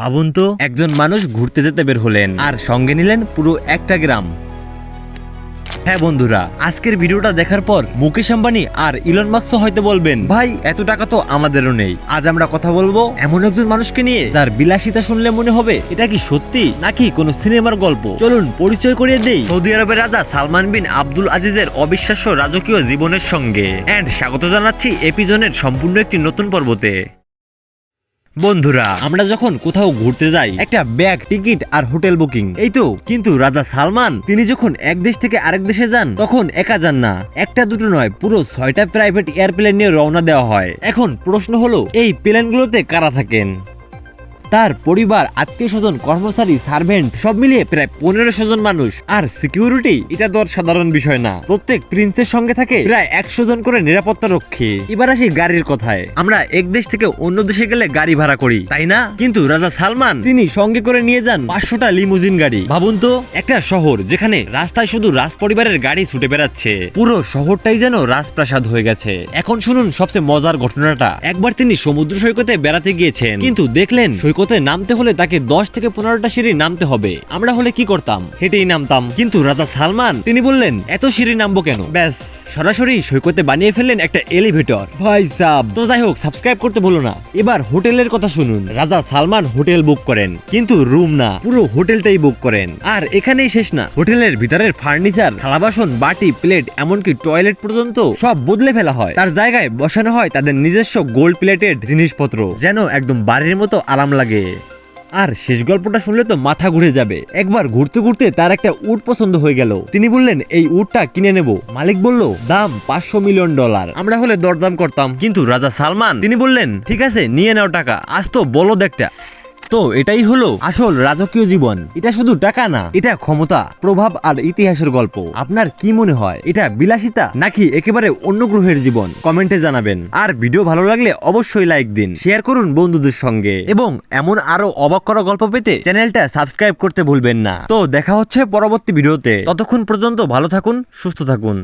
ভাবুন তো, একজন মানুষ ঘুরতে যেতে বের হলেন আর সঙ্গে নিলেন পুরো একটা গ্রাম। হ্যাঁ বন্ধুরা, আজকের ভিডিওটা দেখার পর মুকেশ আম্বানি আর ইলন মাস্ক হয়তো বলবেন, ভাই, এত টাকা তো আমাদেরও নেই। আজ আমরা কথা বলব এমন একজন মানুষকে নিয়ে যার বিলাসিতা শুনলে মনে হবে, এটা কি সত্যি নাকি কোনো সিনেমার গল্প? চলুন পরিচয় করিয়ে দেই সৌদি আরবের রাজা সালমান বিন আব্দুল আজিজের অবিশ্বাস্য রাজকীয় জীবনের সঙ্গে। এন্ড স্বাগত জানাচ্ছি এপিজনের সম্পূর্ণ একটি নতুন পর্বতে। বন্ধুরা, আমরা যখন কোথাও ঘুরতে যাই, একটা ব্যাগ, টিকিট আর হোটেল বুকিং। এই তো, কিন্তু রাজা সালমান, তিনি যখন এক দেশ থেকে আরেক দেশে যান, তখন একা যান না। একটা দুটো নয়, পুরো ছয়টা প্রাইভেট এয়ারপ্লেন নিয়ে রওনা দেওয়া হয়। এখন প্রশ্ন হলো, এই প্লেনগুলোতে কারা থাকেন? তার পরিবার, আত্মীয় স্বজন, কর্মচারী সার্ভেন্ট সব মিলিয়ে প্রায় পনেরোশো জন মানুষ। আর সিকিউরিটি এটা তো সাধারণ বিষয় না। প্রত্যেক প্রিন্সের সঙ্গে থাকে প্রায় একশো জন করে নিরাপত্তা রক্ষী এবার আসি গাড়ির কথায়। আমরা এক দেশ থেকে অন্য দেশে গেলে গাড়ি ভাড়া করি, তাই না? কিন্তু রাজা সালমান, তিনি সঙ্গে করে নিয়ে যান পাঁচশোটা লিমুজিন গাড়ি। ভাবুন তো, একটা শহর যেখানে রাস্তায় শুধু রাজ পরিবারের গাড়ি ছুটে বেড়াচ্ছে। পুরো শহরটাই যেন রাজপ্রাসাদ হয়ে গেছে। এখন শুনুন সবচেয়ে মজার ঘটনাটা। একবার তিনি সমুদ্র সৈকতে বেড়াতে গিয়েছেন, কিন্তু দেখলেন সৈকতে নামতে হলে তাকে দশ থেকে পনেরোটা সিঁড়ি নামতে হবে। আমরা হলে কি করতাম? হেঁটেই নামতাম। কিন্তু রাজা সালমান, তিনি বললেন, এত সিঁড়ি নামবো কেন? ব্যাস, সরাসরি সৈকতে বানিয়ে ফেললেন একটা এলিভেটর ভাই সাব, তো যাই হোক সাবস্ক্রাইব করতে বলো না। এবার হোটেলের কথা শুনুন। রাজা সালমান হোটেল বুক করেন। কিন্তু রুম না, পুরো হোটেলটাই বুক করেন। আর এখানেই শেষ না। হোটেলের ভিতরের ফার্নিচার থালা বাসন বাটি প্লেট এমনকি টয়লেট পর্যন্ত সব বদলে ফেলা হয়। তার জায়গায় বসানো হয় তাদের নিজস্ব গোল্ড প্লেটেড জিনিসপত্র, যেন একদম বাড়ির মতো আরাম লাগে। আর শেষ গল্পটা শুনলে তো মাথা ঘুরে যাবে। একবার ঘুরতে ঘুরতে তার একটা উট পছন্দ হয়ে গেল। তিনি বললেন, এই উটটা কিনে নেব। মালিক বলল, দাম পাঁচশো মিলিয়ন ডলার। আমরা হলে দরদাম করতাম। কিন্তু রাজা সালমান, তিনি বললেন, ঠিক আছে, নিয়ে নাও টাকা। আজ তো বলো একটা। তো এটাই হলো আসল রাজকীয় জীবন। এটা শুধু টাকা না, এটা ক্ষমতা, প্রভাব আর ইতিহাসের গল্প। আপনার কি মনে হয়, এটা বিলাসিতা নাকি একেবারে অন্য গ্রহের জীবন? কমেন্টে জানাবেন। আর ভিডিও ভালো লাগলে অবশ্যই লাইক দিন, শেয়ার করুন বন্ধুদের সঙ্গে। এবং এমন আরও অবাক করা গল্প পেতে চ্যানেলটা সাবস্ক্রাইব করতে ভুলবেন না। তো দেখা হচ্ছে পরবর্তী ভিডিওতে। ততক্ষণ পর্যন্ত ভালো থাকুন, সুস্থ থাকুন।